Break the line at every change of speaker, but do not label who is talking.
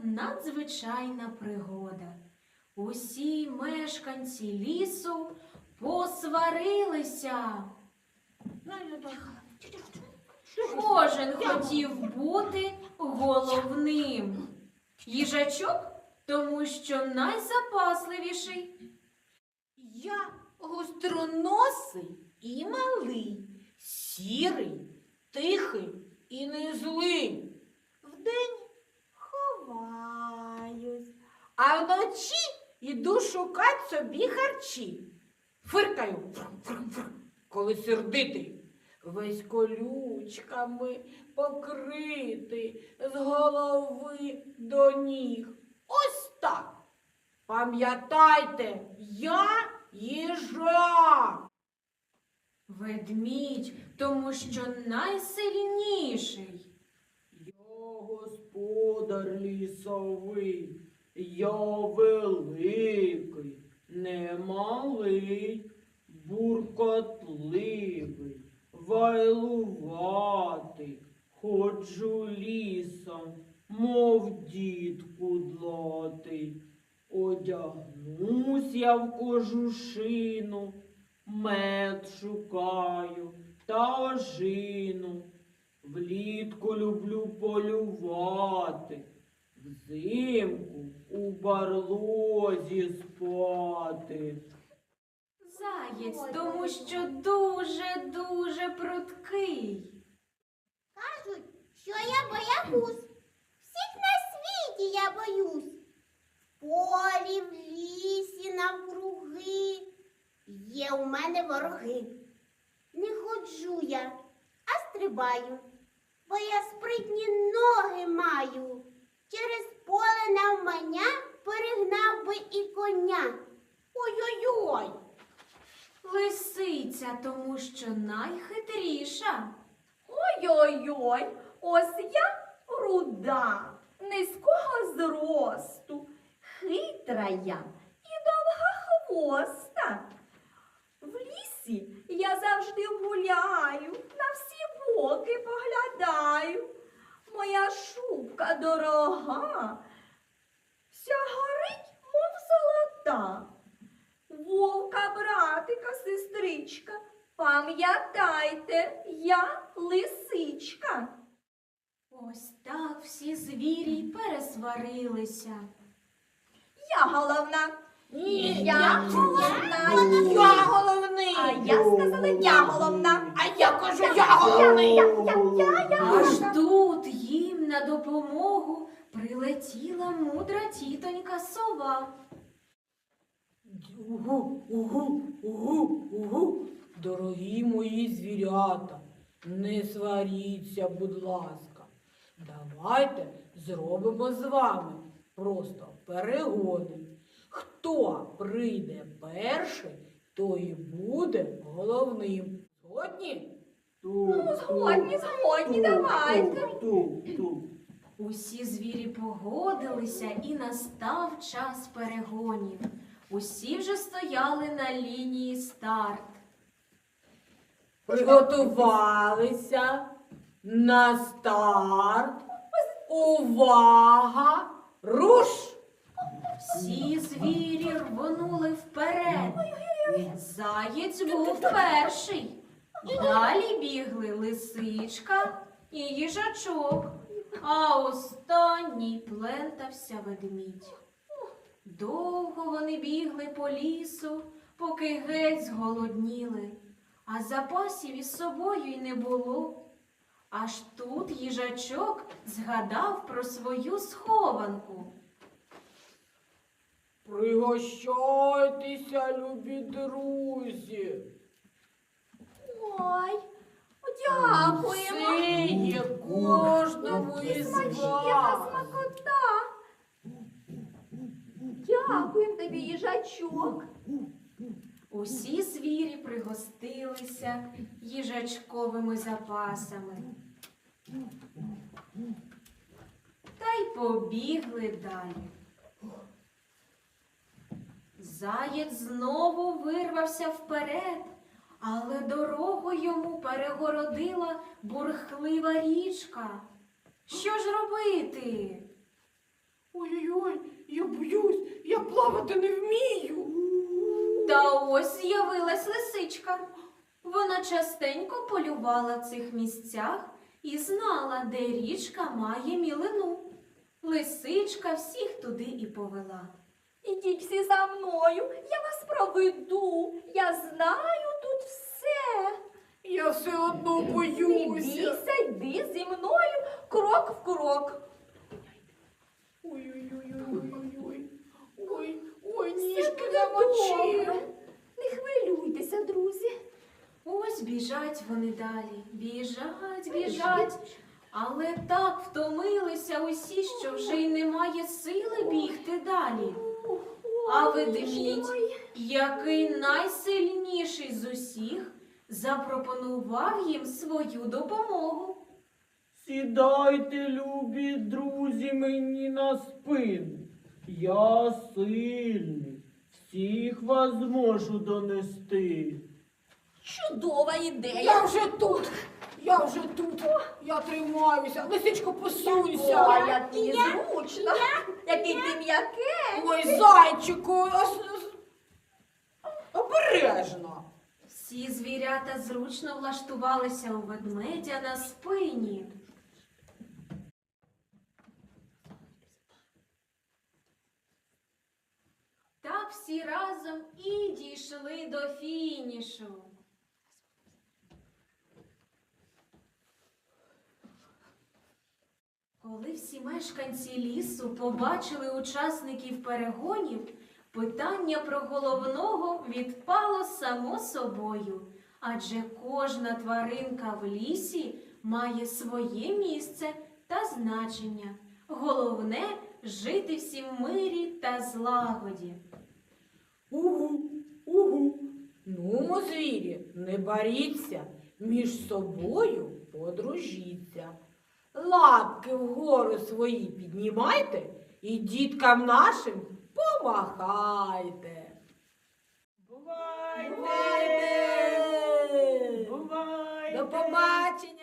надзвичайна пригода. Усі мешканці лісу посварилися. Кожен хотів бути головним. Їжачок, тому що найзапасливіший.
Я гостроносий і малий, сірий, тихий і не злий. Вдень а вночі йду шукать собі харчі. Фиркаю, коли сердитий. Весь колючками покритий з голови до ніг. Ось так. Пам'ятайте, я їжак.
Ведмідь, тому що найсильніший.
Я господар лісовий, я великий, не малий, буркотливий, вайлуватий, ходжу лісом, мов дід кудлатий. Одягнусь я в кожушину, мед шукаю та ожину. Влітку люблю полювати, взимку у барлозі спати.
Заєць, тому що дуже-дуже пруткий.
Кажуть, що я боягуз. Всіх на світі я боюсь. В полі, в лісі, навкруги. Є у мене вороги. Не ходжу я, а стрибаю, бо я спритні ноги маю. Через поле навмання перегнав би і коня. Ой-ой-ой.
Лисиця, тому що найхитріша.
Ой-ой-ой, ось я руда, низького зросту, хитра я і довга хвоста. В лісі я завжди гуляю, на всі боки поглядаю. Моя дорога, вся горить, мов золота. Вовка, братика, сестричка, пам'ятайте, я лисичка.
Ось так всі звірі й пересварилися.
Я головна.
Ні,
я головна.
Я головний.
А я сказала, я головна.
А я кажу, я головний.
Аж тут їм на допомогу прилетіла мудра тітонька сова.
Угу, угу, угу, угу. Дорогі мої звірята, не сваріться, будь ласка. Давайте зробимо з вами просто перегони. Хто прийде перший, той і буде головним. Згодні?
Ну, згодні, згодні, давайте.
Усі звірі погодилися і настав час перегонів. Усі вже стояли на лінії старт.
Приготувалися на старт. Увага! Руш!
Всі звірі рвонули вперед. Заєць був перший. Далі бігли лисичка і їжачок, а останній плентався ведмідь. Довго вони бігли по лісу, поки геть зголодніли, а запасів із собою й не було. Аж тут їжачок згадав про свою схованку.
Пригощайтеся, любі друзі.
Ой, дякуємо.
Це є кожному із вас.
смакота. Дякуємо тобі, їжачок.
Усі звірі пригостилися їжачковими запасами. Та й побігли далі. Заєць знову вирвався вперед, але дорогу йому перегородила бурхлива річка. Що ж робити?
Ой-ой, я боюсь, я плавати не вмію.
Та ось з'явилась лисичка. Вона частенько полювала в цих місцях і знала, де річка має мілину. Лисичка всіх туди і повела.
Ідіть всі за мною, я вас проведу. Я знаю.
Я все одно
Не
боюся.
бійся, йди зі мною крок в крок.
Ой-ой-ой-ой-ой-ой. Ой, ой, ніжки замочив.
Не хвилюйтеся, друзі.
Ось біжать вони далі, біжать, біжать. Але так втомилися усі, що вже й немає сили бігти далі. А ведмідь, який найсильніший з усіх, запропонував їм свою допомогу.
Сідайте, любі друзі, мені на спину. Я сильний, всіх вас зможу донести.
Чудова ідея.
Я вже тут. Я вже тут. Я тримаюся. Лисичко, посунься.
Ой, як тобі зручно. Який ти м'який.
Ой, зайчику. Обережно.
Всі звірята зручно влаштувалися у ведмедя на спині. Так всі разом і дійшли до фінішу. Коли всі мешканці лісу побачили учасників перегонів, питання про головного відпало само собою, адже кожна тваринка в лісі має своє місце та значення. Головне жити всім мирі та злагоді.
Угу, угу. Ну, звірі, не боріться, між собою подружіться. Лапки вгору свої піднімайте і діткам нашим помахайте.
Бувайте!
Бувайте!
Бувайте!
До побачення!